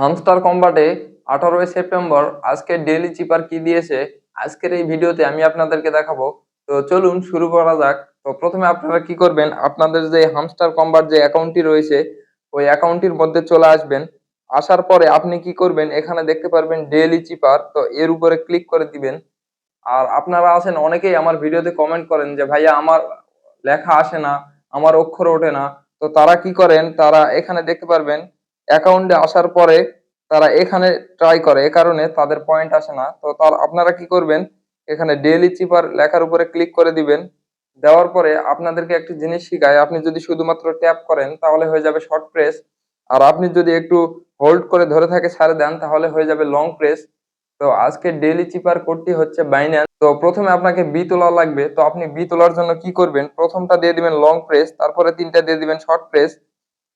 Hamster কম্বাটে আঠারোই September, আজকে daily চিপার কি দিয়েছে, আজকের এই ভিডিওতে আমি আপনাদেরকে দেখাবো। তো চলুন শুরু করা যাক। তো প্রথমে আপনারা কি করবেন, আপনাদের যে হামস্টার কম্বার যে অ্যাকাউন্টটি রয়েছে, ওই অ্যাকাউন্টটির মধ্যে চলে আসবেন। আসার পরে আপনি কি করবেন, এখানে দেখতে পারবেন ডেইলি চিপার, তো এর উপরে ক্লিক করে দিবেন। আর আপনারা আছেন, অনেকেই আমার ভিডিওতে কমেন্ট করেন যে, ভাইয়া, আমার লেখা আসে না, আমার অক্ষর ওঠে না। তো তারা কি করেন, তারা এখানে দেখতে পারবেন অ্যাকাউন্টে আসার পরে তারা এখানে ট্রাই করে, এ কারণে তাদের পয়েন্ট আসে না। তো তার, আপনারা কি করবেন? এখানে ডেইলি চিপার লেখার উপরে ক্লিক করে দিবেন। দেওয়ার পরে আপনাদেরকে একটি জিনিস শিখায় আপনি যদি শুধুমাত্র ট্যাপ করেন তাহলে হয়ে যাবে শর্ট প্রেস আর আপনি যদি একটু হোল্ড করে ধরে থাকে ছাড়ে দেন, তাহলে হয়ে যাবে লং প্রেস তো আজকে ডেইলি চিপার কোডটি হচ্ছে বাইন্যান্স তো প্রথমে আপনাকে বি তোলা লাগবে। তো আপনি বি তোলার জন্য কি করবেন? প্রথমটা দিয়ে দিবেন লং প্রেস তারপরে তিনটা দিয়ে দিবেন শর্ট প্রেস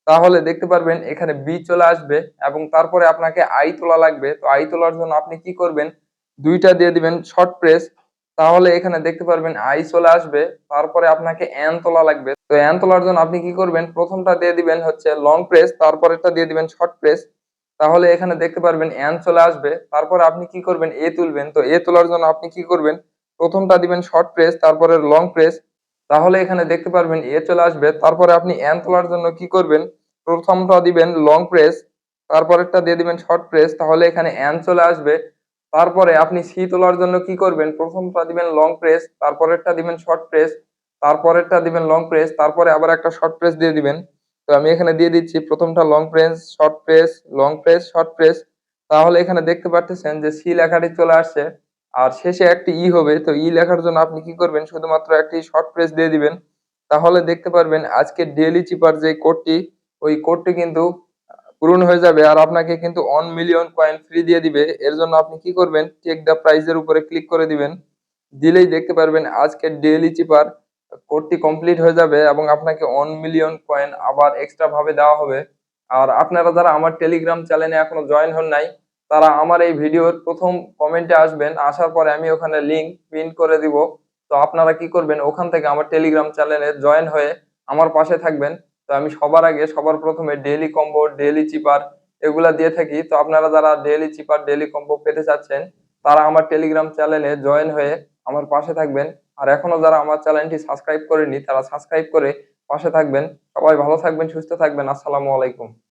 তাহলে দেখতে পারবেন এখানে বি চলে আসবে এবং তারপরে আপনাকে আই তোলা লাগবে। তো আই তোলার জন্য আপনি কি করবেন? দুইটা দিয়ে দিবেন শর্ট প্রেস তাহলে এখানে দেখতে পারবেন আই চলে আসবে। তারপরে আপনাকে এন তোলা লাগবে। তো এন তোলার জন্য আপনি কি করবেন? প্রথমটা দিয়ে দিবেন হচ্ছে লং প্রেস তারপরেরটা দিয়ে দিবেন শর্ট প্রেস তাহলে এখানে দেখতে পারবেন এন চলে আসবে। তারপরে আপনি কি করবেন? এ তুলবেন। তো এ তোলার জন্য আপনি কি করবেন? প্রথমটা দিবেন শর্ট প্রেস তারপরে লং প্রেস তাহলে এখানে দেখতে পারবেন, এ চলে আসবে। তারপরে আপনি এন তোলার জন্য কি করবেন? প্রথমটা দিবেন লং প্রেস তারপরেরটা দিয়ে দিবেন শর্ট প্রেস তাহলে এখানে এন চলে আসবে। তারপরে আপনি সি তোলার জন্য কি করবেন? প্রথমটা দিবেন লং প্রেস তারপরেরটা দিবেন শর্ট প্রেস তারপরেরটা দিবেন লং প্রেস তারপরে আবার একটা শর্ট প্রেস দিয়ে দিবেন। তো আমি এখানে দিয়ে দিচ্ছি, প্রথমটা long press short press long press short press তাহলে এখানে দেখতে পাচ্ছেন যে সি লেখাটি চলে আসছে। আর শেষে একটি ই হবে, তো ই লেখার জন্য আপনি কি করবেন? শুধুমাত্র একটি শর্ট প্রেস দিয়ে দিবেন। তাহলে দেখতে পারবেন আজকে ডেইলি চিপার যে কোডটি ওই কোডটি কিন্তু পূরণ হয়ে যাবে আর আপনাকে কিন্তু ওয়ান মিলিয়ন কয়েন ফ্রি দিয়ে দিবে। এর জন্য আপনি কি করবেন? চেক দ্য প্রাইজের উপরে ক্লিক করে দিবেন। দিলেই দেখতে পারবেন আজকে ডেইলি চিপার কোডটি কমপ্লিট হয়ে যাবে এবং আপনাকে ওয়ান মিলিয়ন কয়েন আবার এক্সট্রা ভাবে দেওয়া হবে। আর আপনারা যারা আমার টেলিগ্রাম চ্যানেলে এখনও জয়েন হন নাই তারা আমার এই ভিডিওর প্রথম কমেন্টে আসবেন, আসার পরে আমি ওখানে লিঙ্ক প্রিন্ট করে দিব। তো আপনারা কি করবেন, ওখান থেকে আমার টেলিগ্রাম চ্যানেলে জয়েন হয়ে আমার পাশে থাকবেন। তো আমি সবার আগে, সবার প্রথমে ডেইলি কম্বো ডেইলি চিপার এগুলা দিয়ে থাকি। তো আপনারা যারা ডেইলি চিপার ডেইলি কম্বো পেতে চাচ্ছেন, তারা আমার টেলিগ্রাম চ্যানেলে জয়েন হয়ে আমার পাশে থাকবেন। আর এখনও যারা আমার চ্যানেলটি সাবস্ক্রাইব করেনি তারা সাবস্ক্রাইব করে পাশে থাকবেন। সবাই ভালো থাকবেন, সুস্থ থাকবেন। আসসালামু আলাইকুম।